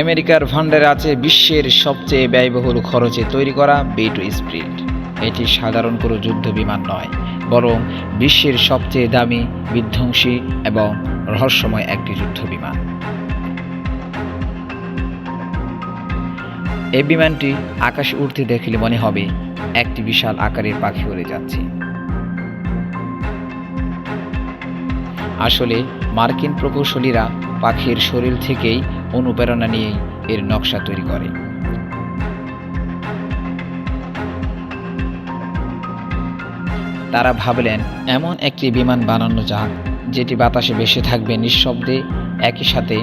আমেরিকার ভান্ডারে আছে বিশ্বের সবচেয়ে ব্যয়বহুল খরচে তৈরি করা বি টু স্প্রিট এটি সাধারণ কোনো যুদ্ধ বিমান নয়, বরং বিশ্বের সবচেয়ে দামি, বিধ্বংসী এবং রহস্যময় একটি যুদ্ধ বিমান। এই বিমানটি আকাশে উঠতে দেখলে মনে হবে, একটি বিশাল আকারের পাখি উড়ে যাচ্ছে। আসলে মার্কিন প্রকৌশলীরা পাখির শরীর থেকেই অনুপ্রেরণা নিয়েই এর নকশা তৈরি করে। তারা ভাবলেন, এমন একটি বিমান বানানো যাক, যেটি বাতাসে ভেসে থাকবে নিঃশব্দে, একই সাথে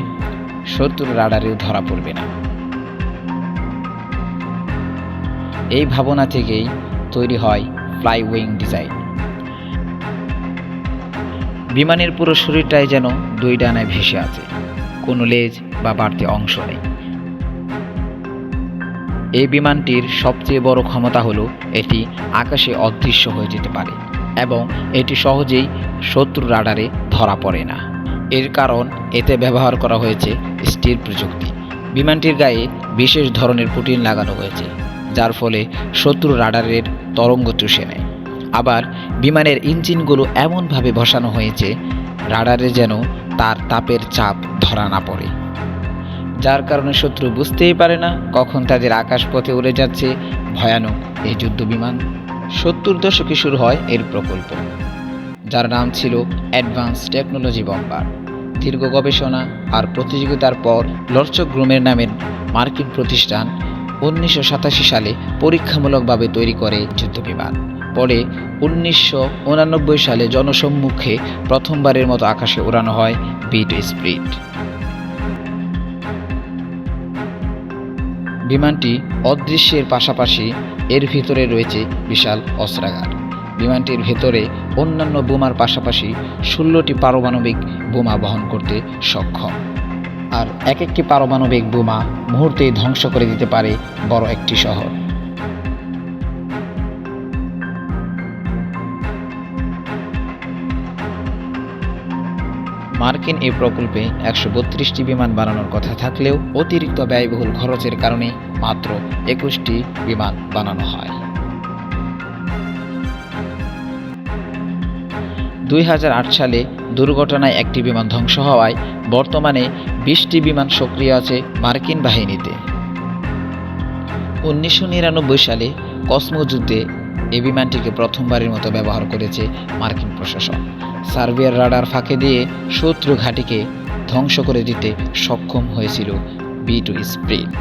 শত্রুর রাডারেও ধরা পড়বে না। এই ভাবনা থেকেই তৈরি হয় ফ্লাই উইং ডিজাইন। বিমানের পুরো শরীরটাই যেন দুই ডানায় ভেসে আছে। কোনো লেজ বা বাড়তি অংশ নেই। এই বিমানটির সবচেয়ে বড় ক্ষমতা হলো এটি আকাশে অদৃশ্য হয়ে যেতে পারে এবং এটি সহজেই শত্রু রাডারে ধরা পড়ে না। এর কারণ এতে ব্যবহার করা হয়েছে স্টিল প্রযুক্তি। বিমানটির গায়ে বিশেষ ধরনের প্রোটিন লাগানো হয়েছে, যার ফলে শত্রু রাডারের তরঙ্গ চুষে নেয়। আবার বিমানের ইঞ্জিনগুলো এমনভাবে বসানো হয়েছে, রাডারে যেন তার তাপের চাপ ধরা না পড়ে। যার কারণে শত্রু বুঝতেই পারে না কখন তাদের আকাশপথে উড়ে যাচ্ছে ভয়ানক এই যুদ্ধ বিমান সত্তর দশকে শুরু হয় এর প্রকল্প, যার নাম ছিল অ্যাডভান্স টেকনোলজি বম্বার। দীর্ঘ গবেষণা আর প্রতিযোগিতার পর লর্চক গ্রুমের নামের মার্কিন প্রতিষ্ঠান উনিশশো সাতাশি সালে পরীক্ষামূলকভাবে তৈরি করে যুদ্ধবিমান। পরে উনিশশো সালে জনসম্মুখে প্রথমবারের মতো আকাশে উড়ানো হয় বিট স্প্রিট। বিমানটি অদৃশ্যের পাশাপাশি এর ভিতরে রয়েছে বিশাল অস্ত্রাগার। বিমানটির ভেতরে অন্যান্য বোমার পাশাপাশি ষোলোটি পারমাণবিক বোমা বহন করতে সক্ষম। আর এক একটি পারমাণবিক বোমা মুহূর্তেই ধ্বংস করে দিতে পারে বড় একটি শহর। মার্কিন এই প্রকল্পে একশো বত্রিশটি বিমান বানানোর কথা থাকলেও অতিরিক্ত ব্যয়বহুল খরচের কারণে মাত্র একুশটি বিমান বানানো হয়। দুই হাজার আট সালে দুর্ঘটনায় একটি বিমান ধ্বংস হওয়ায় বর্তমানে বিশটি বিমান সক্রিয় আছে মার্কিন বাহিনীতে। উনিশশো নিরানব্বই সালে কসমো যুদ্ধে এই বিমানটিকে প্রথমবারের মতো ব্যবহার করেছে মার্কিন প্রশাসন। সার্বিয়ার রাডার ফাঁকে দিয়ে শত্রু ঘাঁটিকে ধ্বংস করে দিতে সক্ষম হয়েছিল বি টু স্প্রিট।